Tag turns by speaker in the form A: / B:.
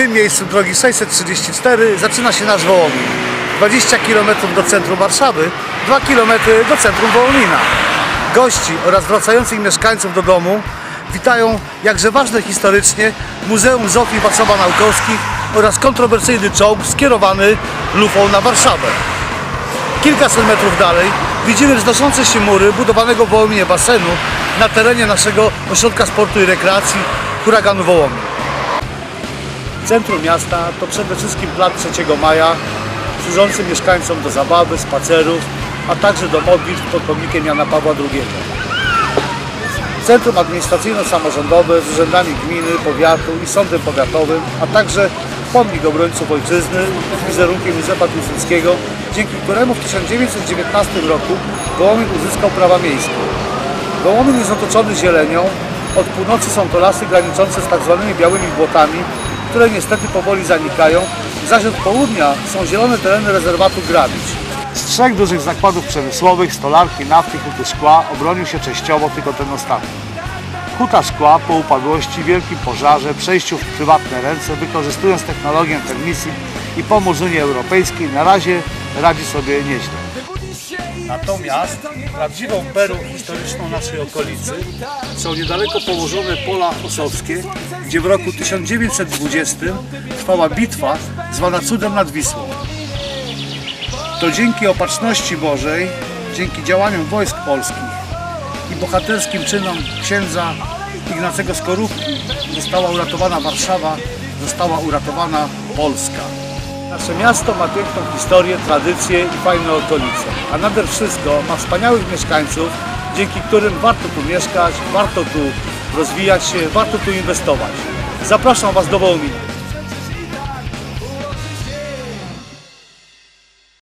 A: tym miejscu drogi 634 zaczyna się nasz Wołomin. 20 km do centrum Warszawy, 2 km do centrum Wołomina. Gości oraz wracających mieszkańców do domu witają jakże ważne historycznie Muzeum Zofii Warszawa Naukowskich oraz kontrowersyjny czołg skierowany lufą na Warszawę. Kilkaset metrów dalej widzimy wznoszące się mury budowanego w Wołominie basenu na terenie naszego ośrodka sportu i rekreacji huraganu Wołomin. Centrum miasta to przede wszystkim plac 3 maja, służący mieszkańcom do zabawy, spacerów, a także do modlitw pod pomnikiem Jana Pawła II. Centrum administracyjno-samorządowe z urzędami gminy, powiatu i sądem powiatowym, a także pomnik obrońców ojczyzny z wizerunkiem Józefa Piłsudskiego, dzięki któremu w 1919 roku Wołomin uzyskał prawa miejskie. Wołomin jest otoczony zielenią, od północy są to lasy graniczące z tak zwanymi białymi błotami, które niestety powoli zanikają, zaś od południa są zielone tereny rezerwatu Grabić. Z trzech dużych zakładów przemysłowych, stolarki, nafty, huty szkła obronił się częściowo tylko ten ostatni. Huta szkła po upadłości, wielkim pożarze, przejściu w prywatne ręce, wykorzystując technologię termisji i pomoc Unii Europejskiej, na razie radzi sobie nieźle. Natomiast prawdziwą perłą historyczną naszej okolicy są niedaleko położone pola osowskie, gdzie w roku 1920 trwała bitwa zwana Cudem nad Wisłą. To dzięki opatrzności Bożej, dzięki działaniom wojsk polskich i bohaterskim czynom księdza Ignacego Skorupki została uratowana Warszawa, została uratowana Polska. Nasze miasto ma piękną historię, tradycje i fajne okolice, a nade wszystko ma wspaniałych mieszkańców, dzięki którym warto tu mieszkać, warto tu rozwijać się, warto tu inwestować. Zapraszam Was do Wołomina.